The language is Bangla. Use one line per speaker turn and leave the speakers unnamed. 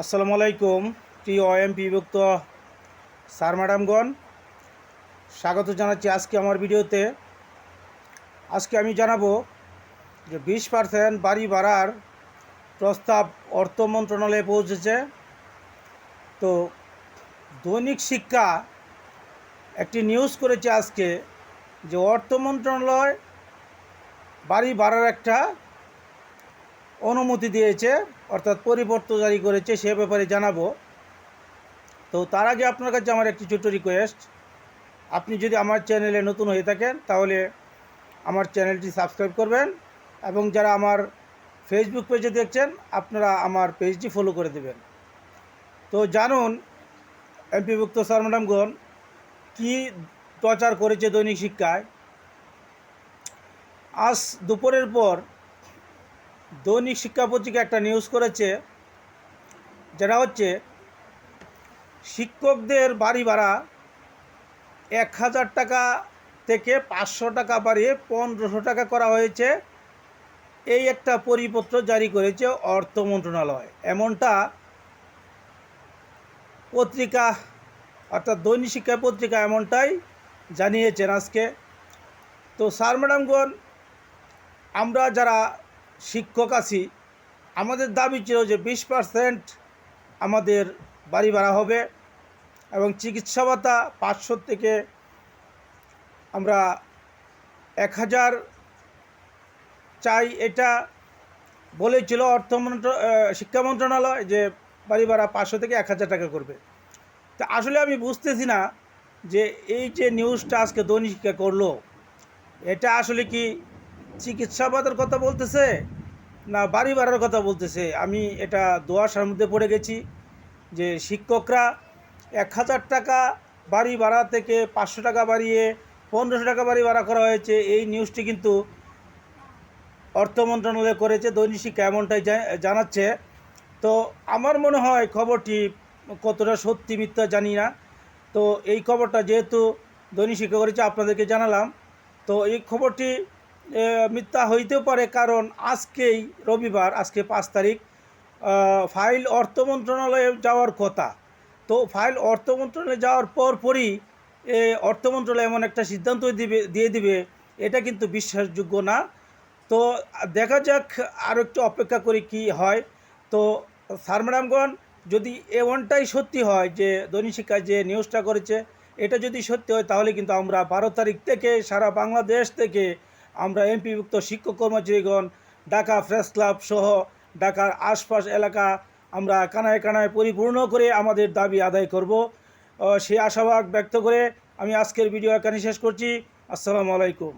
আসসালামু আলাইকুম, প্রিয় এম বিভক্ত স্যার ম্যাডামগণ। স্বাগত জানাচ্ছি আজকে আমার ভিডিওতে। আজকে আমি জানাব যে বিশ পার্সেন্ট বাড়ি ভাড়ার প্রস্তাব অর্থ মন্ত্রণালয়ে পৌঁছেছে। তো দৈনিক শিক্ষা একটি নিউজ করেছে আজকে যে অর্থ মন্ত্রণালয় বাড়ি ভাড়ার একটা অনুমতি দিয়েছে, অর্থাৎ পরিবর্তন জারি করেছে, সে ব্যাপারে জানাব। তো তার আগে আপনার কাছে আমার একটি ছোট রিকোয়েস্ট আপনি যদি আমার চ্যানেলে নতুন হয়ে থাকেন, তাহলে আমার চ্যানেলটি সাবস্ক্রাইব করবেন এবং যারা আমার ফেসবুক পেজে দেখছেন, আপনারা আমার পেজটি ফলো করে দেবেন। তো জানুন, এমপিভুক্ত স্যার, ম্যাডামগণ, কী প্রচার করেছে দৈনিক শিক্ষায়? আজ দুপুরের পর দৈনিক শিক্ষা পত্রিকা একটা নিউজ করেছে, যেটা হচ্ছে, শিক্ষকদের বাড়ি ভাড়া এক হাজার টাকা থেকে পাঁচশো টাকা বাড়িয়ে পনেরোশো টাকা করা হয়েছে। এই একটা পরিপত্র জারি করেছে অর্থ মন্ত্রণালয়। এমনটা পত্রিকা, অর্থাৎ দৈনিক শিক্ষা পত্রিকা এমনটাই জানিয়েছেন আজকে। তো স্যার ম্যাডামগণ আমরা যারা শিক্ষক আছি, আমাদের দাবি ছিল যে বিশ পার্সেন্ট আমাদের বাড়ি ভাড়া হবে এবং চিকিৎসা ভাতা পাঁচশো থেকে আমরা এক হাজার চাই। এটা বলেছিল অর্থ মন্ত্র শিক্ষা মন্ত্রণালয় যে বাড়ি ভাড়া পাঁচশো থেকে এক হাজার টাকা করবে। তা আসলে আমি বুঝতেছি না যে এই যে নিউজটা আজকে দৈনিক শিক্ষা করল, এটা আসলে কি চিকিৎসা ভাতার কথা বলতেছে, না বাড়ি ভাড়ার কথা বলতেছে। আমি এটা দোয়াশার মধ্যে পড়ে গেছি যে শিক্ষকরা এক হাজার টাকা বাড়ি ভাড়া থেকে পাঁচশো টাকা বাড়িয়ে পনেরোশো টাকা বাড়ি ভাড়া করা হয়েছে। এই নিউজটি কিন্তু অর্থ মন্ত্রণালয় করেছে, দৈনিক শিক্ষা এমনটাই জানাচ্ছে। তো আমার মনে হয় খবরটি কতটা সত্যি মিথ্যা জানি না। তো এই খবরটা যেহেতু দৈনিক শিক্ষা করেছে, আপনাদেরকে জানালাম। তো এই খবরটি মিথ্যা হইতেও পারে কারণ আজকেই রবিবার আজকে পাঁচ তারিখ ফাইল অর্থ মন্ত্রণালয়ে যাওয়ার কথা। তো ফাইল অর্থ মন্ত্রণালয়ে যাওয়ার পর পরই এ, অর্থ মন্ত্রণালয় এমন একটা সিদ্ধান্ত দিবে দিয়ে দিবে এটা কিন্তু বিশ্বাসযোগ্য না। তো দেখা যাক আর একটু অপেক্ষা করি কি হয়। তো স্যার ম্যাডামগণ যদি এমনটাই সত্যি হয় যে দৈনিক শিক্ষায় যে নিউজটা করেছে এটা যদি সত্যি হয় তাহলে কিন্তু আমরা বারো তারিখ থেকে সারা বাংলাদেশ থেকে আমরা এমপিভুক্ত শিক্ষক কর্মচারীগণ, ঢাকা ফ্রেস ক্লাব সহ ঢাকার আশপাশ এলাকা আমরা কানায় কানায় পরিপূর্ণ করে আমাদের দাবি আদায় করব। সেই আশাবাদ ব্যক্ত করে আমি আজকের ভিডিও এখানে শেষ করছি। আসসালামু আলাইকুম।